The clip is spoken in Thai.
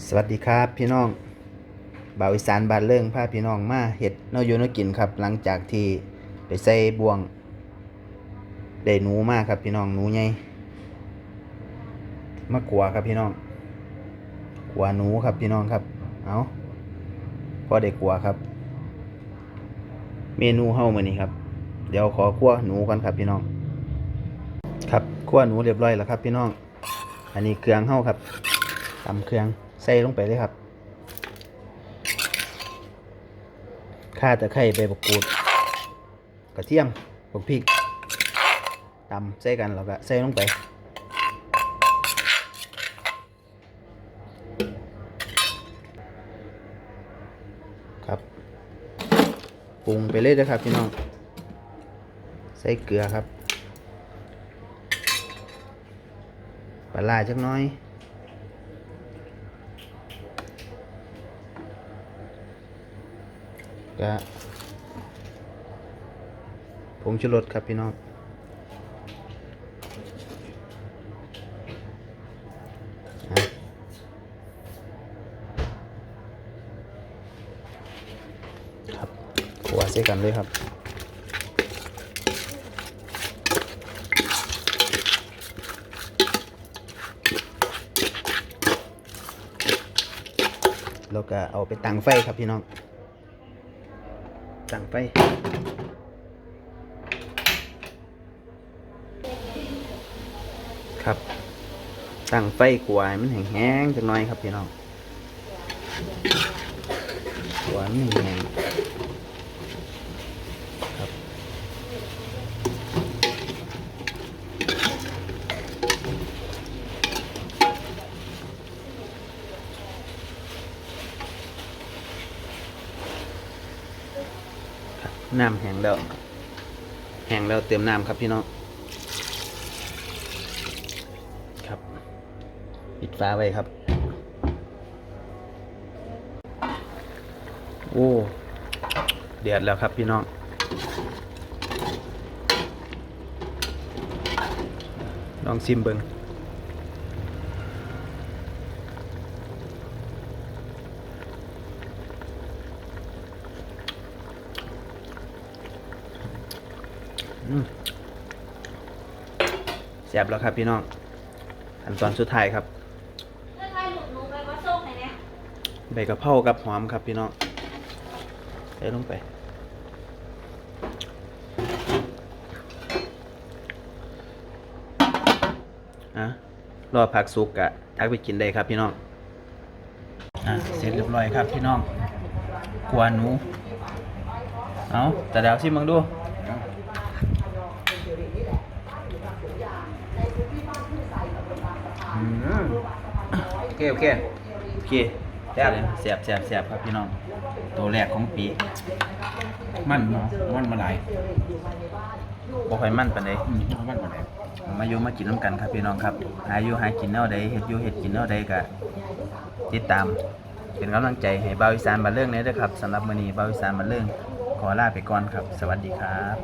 สวัสดีครับพี่น้องบ่าวอีสานบานเลิงพาพี่น้องมาเห็ดเนอยู่นกินครับ หลังจากที่ไปใส่บ่วง ได้หนูมากครับพี่น้องหนูใหญ่มากลัวครับพี่น้องกลัวหนูครับพี่น้องครับ เอาพอได้กลัวครับ เมนูเฮ้ามือนี้ครับ เดี๋ยวขอคั่วหนูก่อนครับพี่น้อง ครับคั่วหนูเรียบร้อยแล้วครับ พี่น้อง อันนี้เครื่องเฮ้าครับตำเครื่อง ใส่ลงไปเลยครับข่าตะไคร้ใบมะกรูด กระเทียมบักพริกตำใส่กันแล้วก็ใส่ลงไปครับปรุงไปเลยนะครับพี่น้อง ใส่เกลือครับปลาร้าจักน้อย ก็ผงชูรสครับพี่น้องครับขวเสียกันเลยครับแล้วก็เอาไปตั้งไฟครับพี่น้อง ตั้งไปครับตั้งไฟกวให้มันแห้งๆจังหน่อยครับพี่น้องกลัวมันแห้งๆ น้ำแห้งแล้ว แห้งแล้วเติมน้ำครับพี่น้อง ครับ ปิดฟ้าไว้ครับ โอ้เดือดแล้วครับพี่น้องลองซิมเบิง แซ่บแล้วครับพี่น้องขั้นตอนสุดท้ายครับเลือกให้หลุดหนูไปวัดโซ่ไหนเนี่ยใบกะเพรากับหอมครับพี่น้องใส่ลงไปอะรอผักสุกกะทักไปกินได้ครับพี่น้องอะเสร็จเรียบร้อยครับพี่น้องกวนหนู เอาแต่เดี๋ยวชิมมึงดู โอเคโอเคโอเคแซ่บเลยแซ่บแซ่บแซ่บครับพี่น้อง ตัวแรกของปี มันเนาะมันมาหลายบ่ค่อยมั่นปานใดมเอามันมาหลายมาอยู่มากินน้ำกันครับพี่น้องครับ หาอยู่หากินแนวใดเฮ็ดอยู่เฮ็ดกินแนวใดก็ติดตาม เป็นกำลังใจให้บ่าวอีสานบ้านเรื่องนี้ด้วยครับสำหรับมื้อนี้บ่าวอีสานบ้านเรื่องขอลาไปก่อนครับ สวัสดีครับ